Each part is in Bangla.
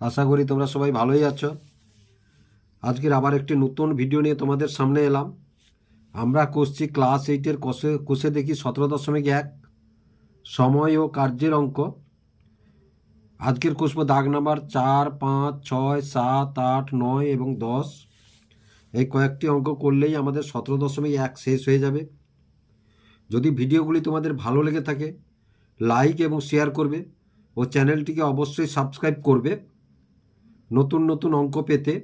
আশা করি তোমরা সবাই ভালোই আছো। আজকের আবার একটি নতুন ভিডিও নিয়ে তোমাদের সামনে এলাম। আমরা করছি ক্লাস এইটের কোষে কোষে দেখি সতেরো দশমিক এক, সময় ও কার্যের অঙ্ক। আজকের কষব দাগ নাম্বার চার, পাঁচ, ছয়, সাত, আট, নয় এবং দশ। এই কয়েকটি অঙ্ক করলেই আমাদের সতেরো দশমিক এক শেষ হয়ে যাবে। যদি ভিডিওগুলি তোমাদের ভালো লেগে থাকে লাইক এবং শেয়ার করবে ও চ্যানেলটিকে অবশ্যই সাবস্ক্রাইব করবে। নতুন নতুন অঙ্ক পেতে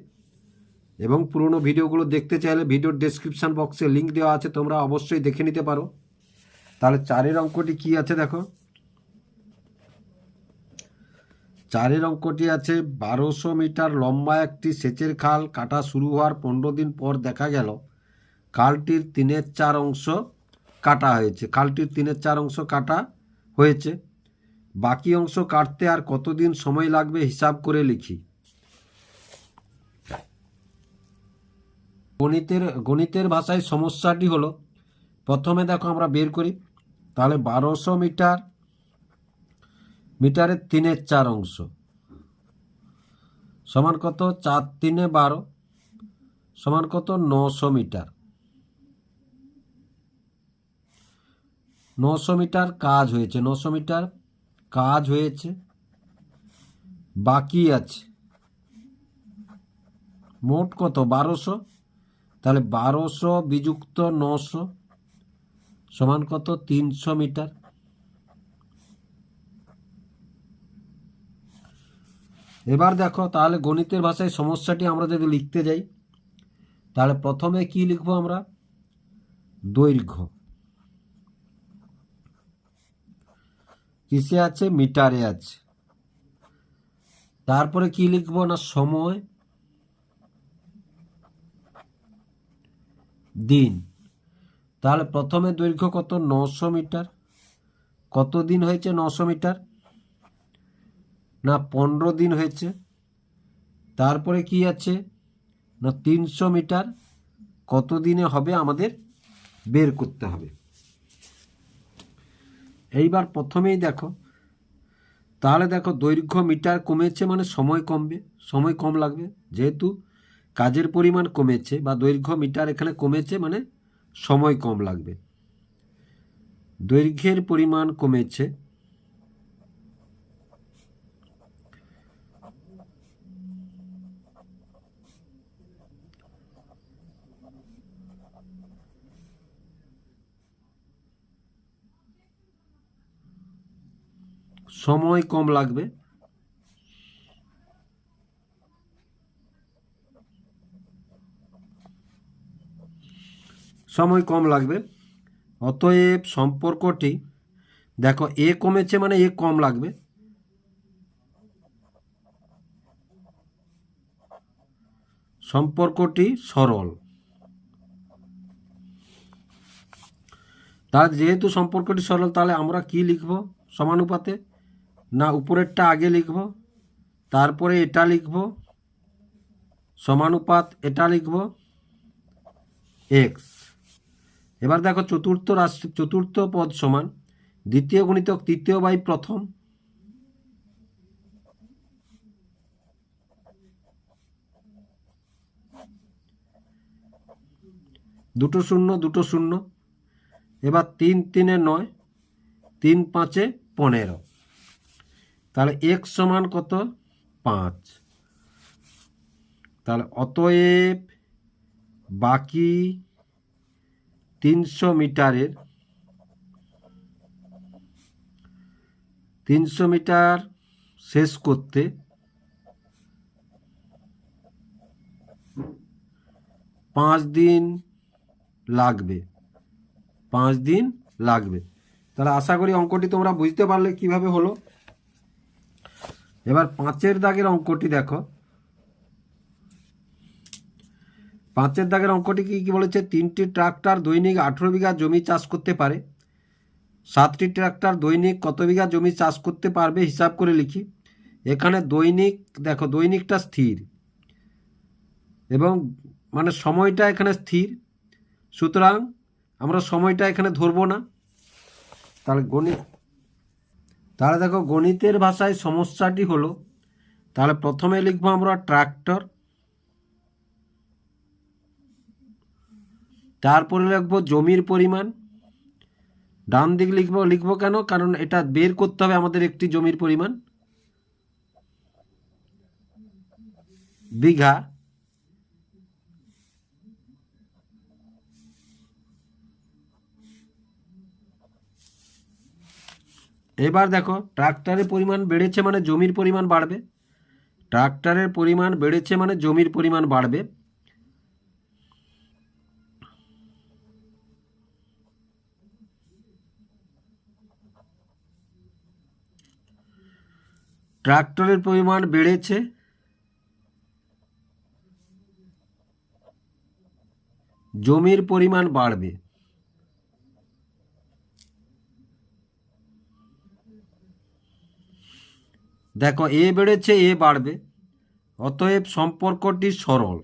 এবং পুরনো ভিডিওগুলো দেখতে চাইলে ভিডিওর ডেসক্রিপশান বক্সে লিঙ্ক দেওয়া আছে, তোমরা অবশ্যই দেখে নিতে পারো। তাহলে চারের অঙ্কটি কি আছে দেখো? চারের অঙ্কটি আছে, বারোশো মিটার লম্বা একটি সেচের খাল, কাটা শুরু হওয়ার পনেরো দিন পর দেখা গেল, খালটির তিনের চার অংশ কাটা হয়েছে, খালটির তিনের চার অংশ কাটা হয়েছে। বাকি অংশ কাটতে আর কতদিন সময় লাগবে হিসাব করে লিখি। গণিতের গণিতের ভাষায় সমস্যাটি হলো, প্রথমে দেখো আমরা বের করি, তাহলে বারোশো মিটার, মিটারের তিনের চার অংশ। সমান কত? চার তিনে বারো, সমান কত? নশো মিটার। নশো মিটার কাজ হয়েছে, নশো মিটার কাজ হয়েছে, বাকি আছে। মোট কত? বারোশো। তাহলে বারোশো বিযুক্ত নশো সমান কত? তিনশো মিটার। এবার দেখো, তাহলে গণিতের ভাষায় সমস্যাটি আমরা যদি লিখতে যাই, তাহলে প্রথমে কি লিখব আমরা? দৈর্ঘ্য। কিসে আছে? মিটারে আছে। তারপরে কি লিখব না? সময়। দিন। তাহলে প্রথমে দৈর্ঘ্য কত? নশো মিটার। কত দিন হয়েছে নশো মিটার? না, পনেরো দিন হয়েছে। তারপরে কি আছে? না, তিনশো মিটার। কত দিনে হবে আমাদের? বের করতে হবে। এইবার প্রথমেই দেখো। তাহলে দেখো, দৈর্ঘ্য মিটার কমেছে মানে সময় কমবে। সময় কম লাগবে। যেহেতু কাজের পরিমাণ কমেছে বা দৈর্ঘ্য মিটার এখানে কমেছে মানে সময় কম লাগবে। দৈর্ঘ্যের পরিমাণ কমেছে। সময় কম লাগবে। সময় কম লাগবে। অতএব সম্পর্কটি, দেখো, এ কমেছে মানে এ কম লাগবে। সম্পর্কটি সরল। তার যেহেতু সম্পর্কটি সরল, তাহলে আমরা কি লিখব? সমানুপাতে? না, উপরেরটা আগে লিখব, তারপরে এটা লিখব, সমানুপাত এটা লিখব এক্স এবার দেখো চতুর্থ রাষ্ট্র চতুর্থ পদ সমান, দ্বিতীয় গুণিতক তৃতীয় বাই প্রথম। দুটো শূন্য দুটো শূন্য। এবার তিন, তিনে নয়, তিন পাঁচে পনেরো। তাহলে এক সমান কত? পাঁচ। তাহলে অতএব বাকি তিনশো মিটারের, তিনশো মিটার শেষ করতে পাঁচ দিন লাগবে, পাঁচ দিন লাগবে। তাহলে আশা করি অঙ্কটি তোমরা বুঝতে পারলে কীভাবে হলো। এবার পাঁচের দাগের অঙ্কটি দেখো। পাঁচের দাগের অঙ্কটি কি কি বলেছে? তিনটি ট্রাক্টর দৈনিক আঠেরো বিঘা জমি চাষ করতে পারে। সাতটি ট্রাক্টর দৈনিক কত বিঘা জমি চাষ করতে পারবে, হিসাব করে লিখি। এখানে দৈনিক, দেখো, দৈনিকটা স্থির। এবং মানে সময়টা এখানে স্থির। সুতরাং আমরা সময়টা এখানে ধরবো না। তাহলে গণিত, তাহলে দেখো, গণিতের ভাষায় সমস্যাটি হলো, তাহলে প্রথমে লিখব আমরা ট্রাক্টর। তারপরে লিখব জমির পরিমাণ। ডান দিক লিখব লিখব কেন? কারণ এটা বের করতে হবে আমাদের একটি জমির পরিমাণ। বিঘা। এবার দেখো, ট্রাক্টরের পরিমাণ বেড়েছে মানে জমির পরিমাণ বাড়বে। ট্রাক্টরের পরিমাণ বেড়েছে মানে জমির পরিমাণ বাড়বে। ট্রাক্টরের পরিমাণ বেড়েছে? জমির পরিমাণ বাড়বে। দেখো, এ বেড়েছে, এ বাড়বে। অতএব সম্পর্কটি সরল।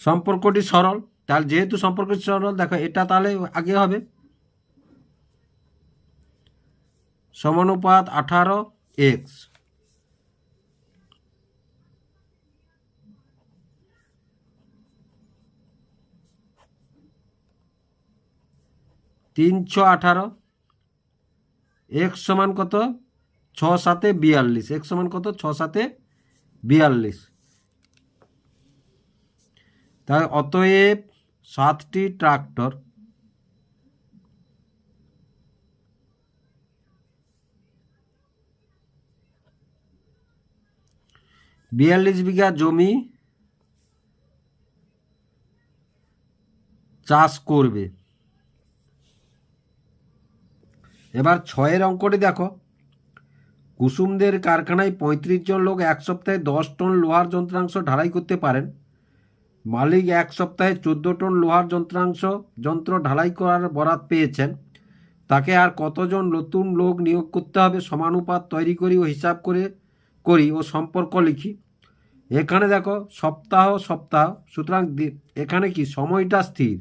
সম্পর্কটি সরল? তাহলে যেহেতু সম্পর্কটি সরল, দেখো এটা তাহলে আগে হবে। সমানুপাত আঠারো এক্স তিনশো আঠারো এক্স সমান কত? ছ সাতে বিয়াল্লিশ। এক্স সমান কত? ছ সাতে বিয়াল্লিশ। তাই অতএব সাতটি ট্রাক্টর বিয়াল্লিশ বিঘা জমি চাষ করবে। এবার ছয়ের অঙ্কটি দেখো। কুসুমদের কারখানায় পঁয়ত্রিশ জন লোক এক সপ্তাহে দশ টন লোহার যন্ত্রাংশ ঢালাই করতে পারেন। মালিক এক সপ্তাহে চোদ্দ টন লোহার যন্ত্রাংশ, যন্ত্র ঢালাই করার বরাত পেয়েছেন। তাকে আর কতজন নতুন লোক নিয়োগ করতে হবে সমানুপাত তৈরি করি ও হিসাব করে করি ও সম্পর্ক লিখি। এখানে দেখো, সপ্তাহ সপ্তাহ, সুতরাং এখানে কি সময়টা স্থির?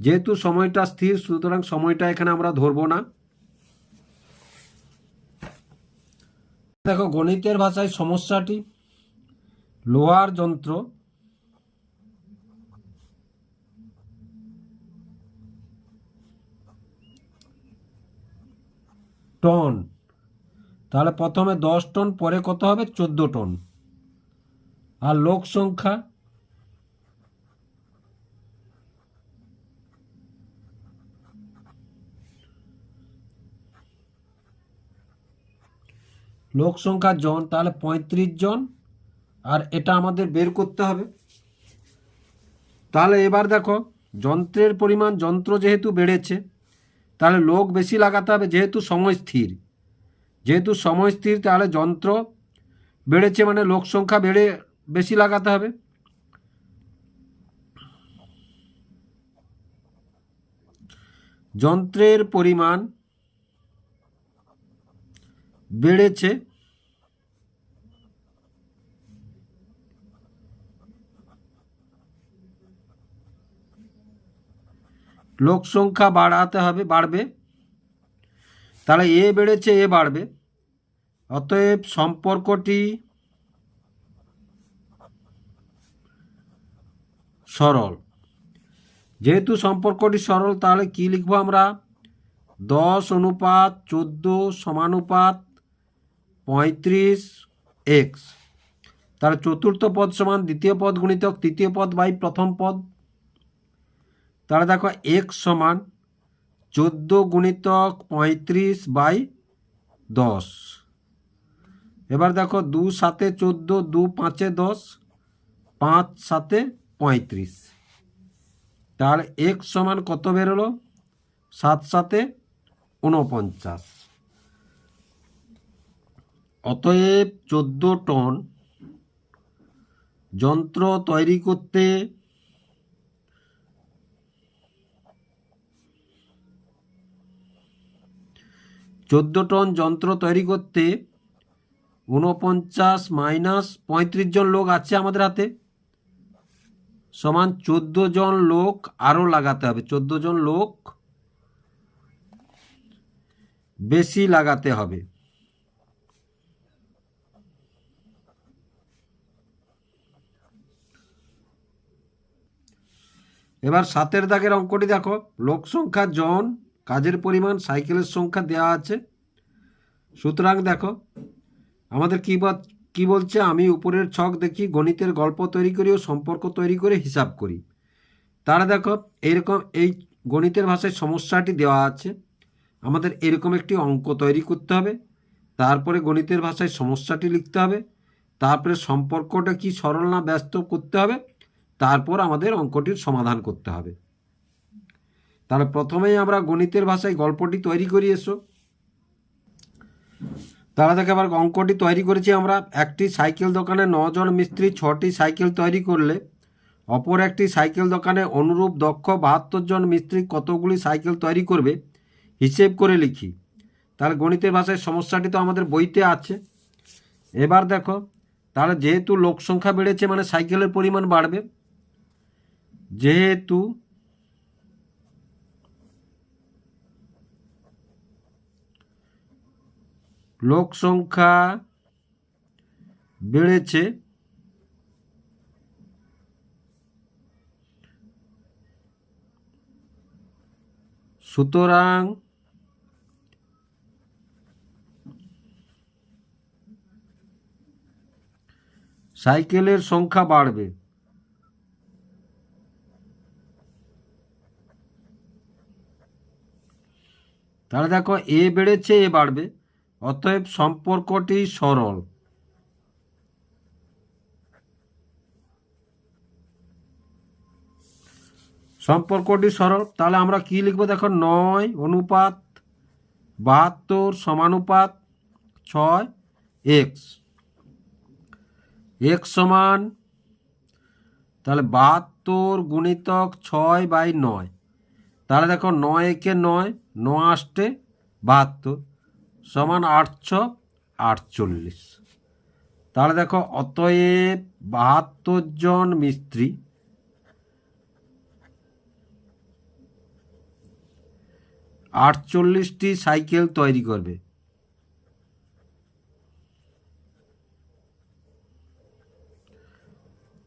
যেহেতু সময়টা স্থির, সুতরাং সময়টা এখানে আমরা ধরবো না। দেখো, গণিতের ভাষায় সমস্যাটি, লোহার যন্ত্র টন। তাহলে প্রথমে দশ টন, পরে কত হবে? চোদ্দ টন। আর লোক সংখ্যা? লোক সংখ্যা জন, তাহলে পঁয়ত্রিশ জন। আর এটা আমাদের বের করতে হবে। তাহলে এবার দেখো, যন্ত্রের পরিমাণ যন্ত্র যেহেতু বেড়েছে তাহলে লোক বেশি লাগাতে হবে, যেহেতু সময় স্থির। যেহেতু সময় স্থির, তাহলে যন্ত্র বেড়েছে মানে লোক সংখ্যা বেড়ে বেশি লাগাতে হবে। যন্ত্রের পরিমাণ বেড়েছে। লোক সংখ্যা বাড়াতে হবে, বাড়বে। তাহলে এ বেড়েছে, এ বাড়বে। অতএব সম্পর্কটি সরল। যেহেতু সম্পর্কটি সরল, তাহলে কি লিখব আমরা? দশ অনুপাত চোদ্দ সমানুপাত পঁয়ত্রিশ এক্স। তাহলে চতুর্থ পদ সমান দ্বিতীয় পদ গুণিতক, তৃতীয় পদ বাই প্রথম পদ। তাহলে দেখো এক্স সমান চোদ্দ গুণিতক পঁয়ত্রিশ বাই দশ। এবার দেখো দু সাতে চোদ্দ, দু পাঁচে দশ, পাঁচ সাতে পঁয়ত্রিশ। তাহলে এক সমান কত বেরোলো? সাত সাতে ঊনপঞ্চাশ। অতএব চোদ্দ টন যন্ত্র তৈরি করতে চোদ্দ টন যন্ত্র তৈরি করতে ঊনপঞ্চাশ মাইনাস পঁয়ত্রিশ জন লোক আছে আমাদের হাতে। সমান চোদ্দ জন লোক আরও লাগাতে হবে। চোদ্দ জন লোক বেশি লাগাতে হবে। এবার সাতের দাগের অঙ্কটি দেখো। লোক সংখ্যা জন কাজের পরিমাণ, সাইকেলের সংখ্যা দেওয়া আছে। সুতরাং দেখো, আমাদের কী বা কী বলছে? আমি উপরের ছক দেখি, গণিতের গল্প তৈরি করি ও সম্পর্ক তৈরি করে হিসাব করি। তারা দেখো এইরকম এই গণিতের ভাষায় সমস্যাটি দেওয়া আছে। আমাদের এরকম একটি অঙ্ক তৈরি করতে হবে। তারপরে গণিতের ভাষায় সমস্যাটি লিখতে হবে। তারপরে সম্পর্কটা কি সরল না ব্যস্ত করতে হবে। তারপর আমাদের অঙ্কটির সমাধান করতে হবে। তাহলে প্রথমেই আমরা গণিতের ভাষায় গল্পটি তৈরি করি এসো। তারা দেখে আবার অঙ্কটি তৈরি করেছি আমরা। একটি সাইকেল দোকানে নজন মিস্ত্রি ছটি সাইকেল তৈরি করলে, অপর একটি সাইকেল দোকানে অনুরূপ দক্ষ বাহাত্তর জন মিস্ত্রি কতগুলি সাইকেল তৈরি করবে, হিসেব করে লিখি। তাহলে গণিতের ভাষায় সমস্যাটি তো আমাদের বইতে আছে। এবার দেখো, তাহলে যেহেতু লোক সংখ্যা বেড়েছে মানে সাইকেলের পরিমাণ বাড়বে, যেহেতু লোক সংখ্যা বেড়েছে। সুতরাং সাইকেলের সংখ্যা বাড়বে। তাহলে দেখো এ বেড়েছে এ বাড়বে। অতএব সম্পর্কটি সরল। সম্পর্কটি সরল, তাহলে আমরা কি লিখব দেখো? নয় অনুপাত বাহাত্তর সমানুপাত ছয় এক্স। এক্স সমান, তাহলে বাহাত্তর গুণিতক ছয় বাই নয়। তাহলে দেখো নয় একে নয় ন আষ্টে বাহাত্তর। সমান আটশো আটচল্লিশ। তাহলে দেখো, অতএব বাহাত্তর জন মিস্ত্রি আটচল্লিশটি সাইকেল তৈরি করবে।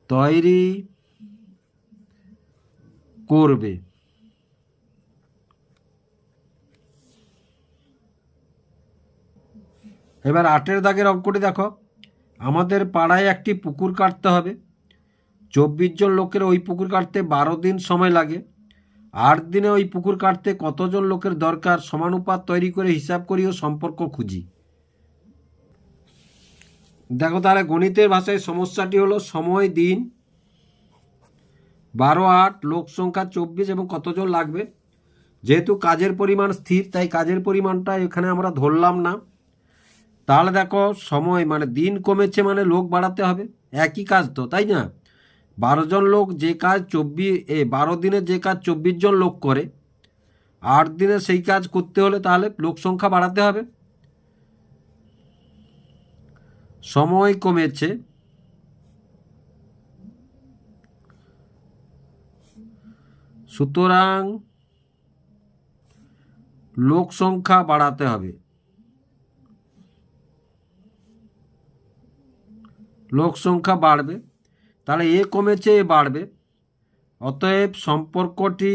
তৈরি করবে। এবার আটের দাগের অঙ্কটি দেখো। আমাদের পাড়ায় একটি পুকুর কাটতে হবে। চব্বিশ জন লোকের ওই পুকুর কাটতে বারো দিন সময় লাগে। আট দিনে ওই পুকুর কাটতে কতজন লোকের দরকার সমানুপাত তৈরি করে হিসাব করি ও সম্পর্ক খুঁজি। দেখো তাহলে গণিতের ভাষায় সমস্যাটি হলো সময়, দিন। বারো, আট, লোক সংখ্যা চব্বিশ এবং কতজন লাগবে? যেহেতু কাজের পরিমাণ স্থির, তাই কাজের পরিমাণটা এখানে আমরা ধরলাম না। তাহলে দেখো, সময় মানে দিন কমেছে মানে লোক বাড়াতে হবে। একই কাজ তো, তাই না? বারো জন লোক যে কাজ চব্বিশ এ বারো দিনে যে কাজ চব্বিশ জন লোক করে, আট দিনে সেই কাজ করতে হলে তাহলে লোক সংখ্যা বাড়াতে হবে। সময় কমেছে। সুতরাং লোক সংখ্যা বাড়াতে হবে। লোক সংখ্যা বাড়বে, তাহলে এ কমেছে, এ বাড়বে। অতএব সম্পর্কটি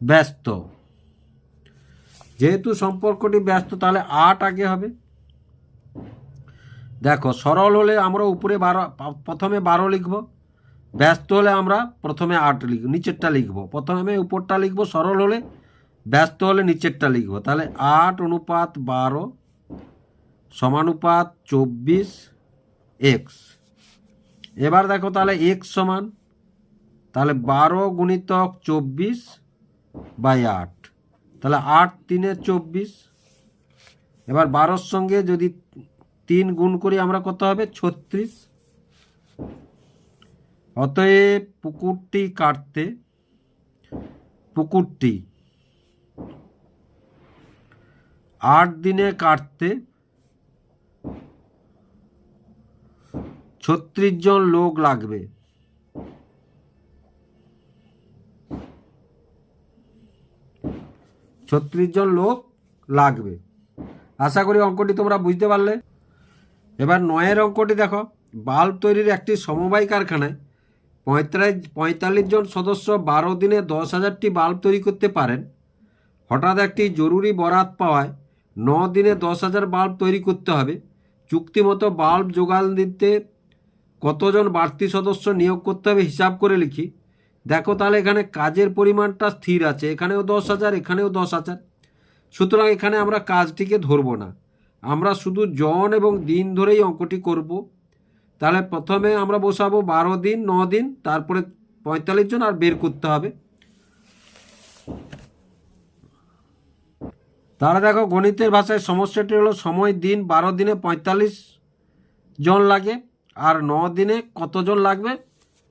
ব্যস্ত। যেহেতু সম্পর্কটি ব্যস্ত, তাহলে আট আগে হবে। দেখো, সরল হলে আমরা উপরে বারো, প্রথমে বারো লিখব, ব্যস্ত হলে আমরা প্রথমে আট লিখব, নিচেরটা লিখব। প্রথমে উপরটা লিখব, সরল হলে ব্যস্ত হলে নিচেরটা লিখব। তাহলে আট অনুপাত বারো সমানুপাত চব্বিশ এক্স এবার দেখো তাহলে এক্স সমান, তাহলে বারো গুণিতক চব্বিশ বাই আট। তাহলে আট তিনে চব্বিশ। এবার বারোর সঙ্গে যদি তিন গুণ করি আমরা কত হবে? ছত্রিশ। অতএব পুকুরটি কাটতে, পুকুরটি আট দিনে কাটতে ছত্রিশ জন লোক লাগবে। ছত্রিশ জন লোক লাগবে। আশা করি অঙ্কটি তোমরা বুঝতে পারলে। এবার নয়ের অঙ্কটি দেখো। বাল্ব তৈরির একটি সমবায় কারখানায় পঁয়তাল্লিশ পঁয়তাল্লিশ জন সদস্য বারো দিনে দশ হাজারটি বাল্ব তৈরি করতে পারেন। হঠাৎ একটি জরুরি বরাত পাওয়ায় ন দিনে দশ হাজার বাল্ব তৈরি করতে হবে। চুক্তিমতো বাল্ব যোগান দিতে কতজন বাড়তি সদস্য নিয়োগ করতে হবে হিসাব করে লিখি। দেখো তাহলে এখানে কাজের পরিমাণটা স্থির আছে, এখানেও দশ হাজার, এখানেও দশ হাজার। সুতরাং এখানে আমরা কাজটিকে ধরবো না। আমরা শুধু জন এবং দিন ধরেই অঙ্কটি করব। তাহলে প্রথমে আমরা বসাবো বারো দিন, ন দিন, তারপরে পঁয়তাল্লিশ জন আর বের করতে হবে। তাহলে দেখো গণিতের ভাষায় সমস্যাটি হলো সময়, দিন, বারো দিনে পঁয়তাল্লিশ জন লাগে। আর ন দিনে কতজন লাগবে?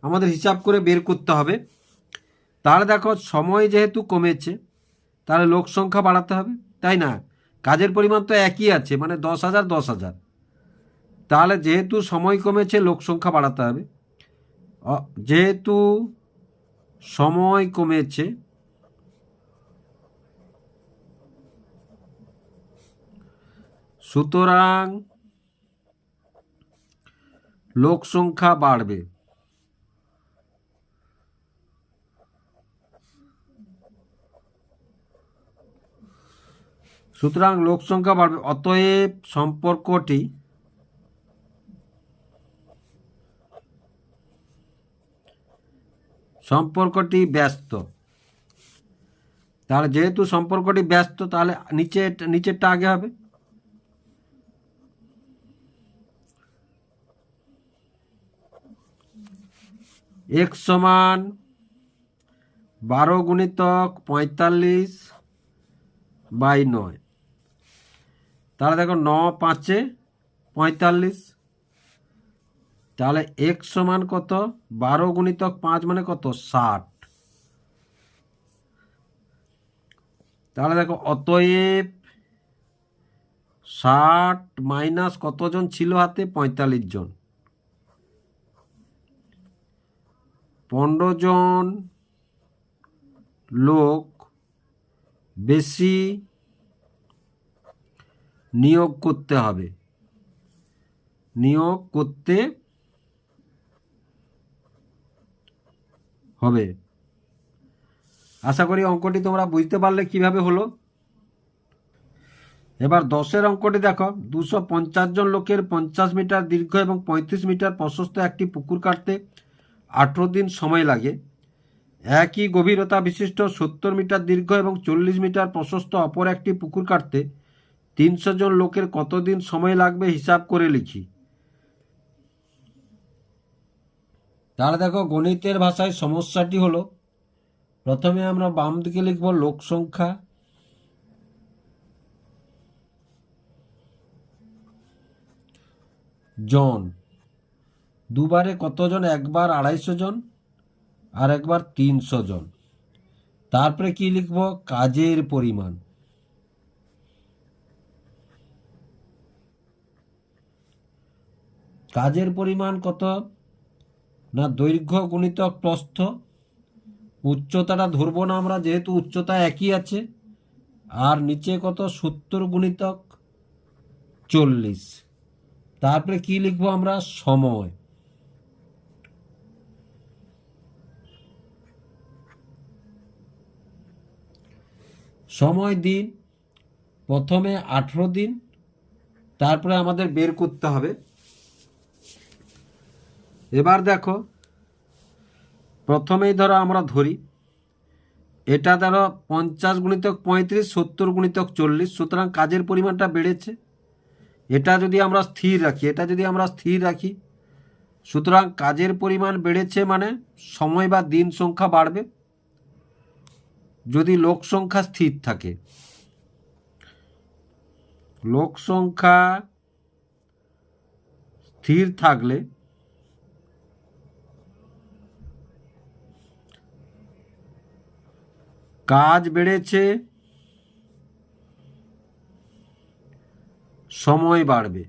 আমাদের হিসাব করে বের করতে হবে। তাহলে দেখো, সময় যেহেতু কমেছে, তাহলে লোক সংখ্যা বাড়াতে হবে। তাই না? কাজের পরিমাণ তো একই আছে মানে দশ হাজার দশ হাজার। তাহলে যেহেতু সময় কমেছে, লোক সংখ্যা বাড়াতে হবে। যেহেতু সময় কমেছে, সুতরাং লোক সংখ্যা বাড়বে। সুতরাং লোক সংখ্যা বাড়বে। অতএব সম্পর্কটি সম্পর্কটি ব্যস্ত। তাহলে যেহেতু সম্পর্কটি ব্যস্ত, তাহলে নিচে নিচেরটা আগে হবে। এক সমান বারো গুণিতক পঁয়তাল্লিশ বাই নয়। তাহলে দেখো ন পাঁচে পঁয়তাল্লিশ। তাহলে এক সমান কত? বারো গুণিতক পাঁচ মানে কত? ষাট। তাহলে দেখো অতএব ষাট মাইনাস কতজন ছিল হাতে? পঁয়তাল্লিশ জন। পনেরো জন লোক বেশি নিয়োগ করতে হবে। নিয়োগ করতে হবে। আশা করি অঙ্কটি তোমরা বুঝতে পারলে কীভাবে হলো। এবার দশের অঙ্কটি দেখো। দুশো জন লোকের পঞ্চাশ মিটার দীর্ঘ এবং পঁয়ত্রিশ মিটার প্রশস্ত একটি পুকুর কাটতে আঠেরো দিন সময় লাগে। একই গভীরতা বিশিষ্ট সত্তর মিটার দীর্ঘ এবং চল্লিশ মিটার প্রশস্ত অপর একটি পুকুর কাটতে তিনশো জন লোকের কতদিন সময় লাগবে হিসাব করে লিখি। তাহলে দেখো, গণিতের ভাষায় সমস্যাটি হলো, প্রথমে আমরা বাম দিকে লিখব লোক সংখ্যা। জন। দুবারে কতজন? একবার আড়াইশো জন আর একবার তিনশো জন। তারপরে কি লিখব? কাজের পরিমাণ। কাজের পরিমাণ কত? না, দৈর্ঘ্য গুণিতক প্রস্থ। উচ্চতাটা ধরবো না আমরা, যেহেতু উচ্চতা একই আছে। আর নিচে কত? সত্তর গুণিতক চল্লিশ। তারপরে কি লিখব আমরা? সময়। সময় দিন, প্রথমে আঠেরো দিন, তারপরে আমাদের বের করতে হবে। এবার দেখো, প্রথমেই ধরো আমরা ধরি, এটা ধরো পঞ্চাশ গুণিতক পঁয়ত্রিশ, সত্তর গুণিতক চল্লিশ, সুতরাং কাজের পরিমাণটা বেড়েছে। এটা যদি আমরা স্থির রাখি, এটা যদি আমরা স্থির রাখি, সুতরাং কাজের পরিমাণ বেড়েছে মানে সময় বা দিন সংখ্যা বাড়বে। যদি লোক সংখ্যা স্থির থাকে। লোক সংখ্যা স্থির থাকলে কাজ বেড়েছে, সময় বাড়বে।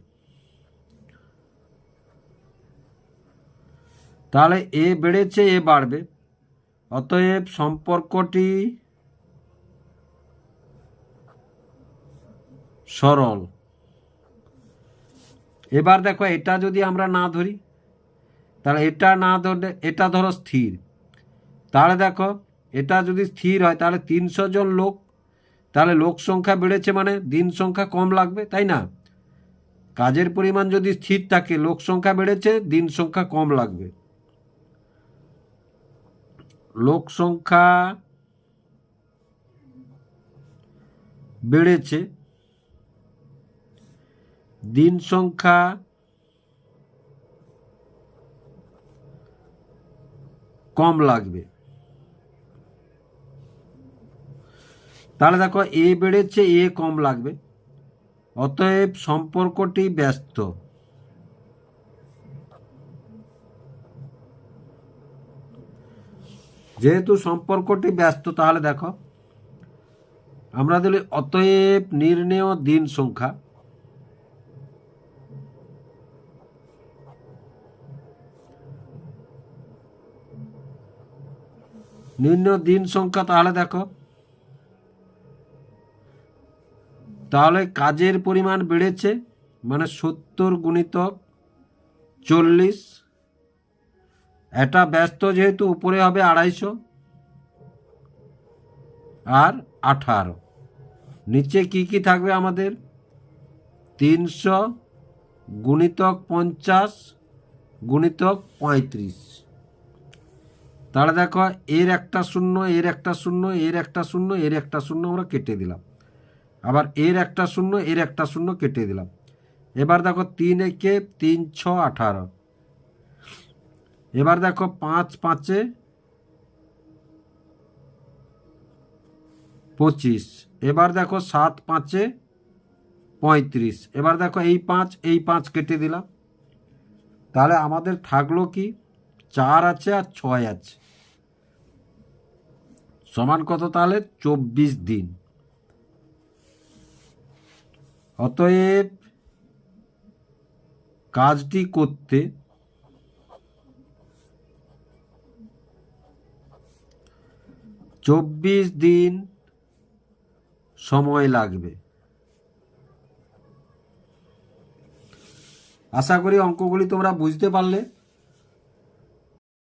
তাহলে এ বেড়েছে, এ বাড়বে। অতএব সম্পর্কটি সরল। এবার দেখো, এটা যদি আমরা না ধরি, তাহলে এটা না ধরলে, এটা ধরো স্থির। তাহলে দেখো, এটা যদি স্থির হয়, তাহলে তিনশো জন লোক, তাহলে লোক সংখ্যা বেড়েছে মানে দিন সংখ্যা কম লাগবে, তাই না? কাজের পরিমাণ যদি স্থির থাকে, লোক সংখ্যা বেড়েছে, দিন সংখ্যা কম লাগবে। লোক সংখ্যা বেড়েছে দিন সংখ্যা কম লাগবে। তাহলে দেখো, এ বেড়েছে, এ কম লাগবে। অতএব সম্পর্কটি ব্যস্ত। যেহেতু সম্পর্কটি ব্যস্ত, তাহলে দেখো, আমরা দিলে অতএব নির্ণেয় দিন সংখ্যা নির্ণয় দিন সংখ্যা তাহলে দেখো। তাহলে কাজের পরিমাণ বেড়েছে মানে সত্তর গুণিতক চল্লিশ। এটা ব্যস্ত যেহেতু, উপরে হবে আড়াইশো আর আঠারো। নিচে কি কি থাকবে আমাদের? তিনশো গুণিতক পঞ্চাশ গুণিতক পঁয়ত্রিশ। তাহলে দেখো, এর একটা শূন্য, এর একটা শূন্য, এর একটা শূন্য, এর একটা শূন্য আমরা কেটে দিলাম। আবার এর একটা শূন্য, এর একটা শূন্য কেটে দিলাম। এবার দেখো, তিন একে তিন, ছ, আঠারো। এবার দেখো, পাঁচ, পাঁচে পঁচিশ। এবার দেখো, সাত, পাঁচে পঁয়ত্রিশ। এবার দেখো, এই পাঁচ এই পাঁচ কেটে দিলাম। তাহলে আমাদের থাকল কি? চার আছে আর ছয় আছে। সমান কত তাহলে? চব্বিশ দিন। অতএব কাজটি করতে চব্বিশ দিন সময় লাগবে। আশা করি অঙ্কগুলি তোমরা বুঝতে পারলে।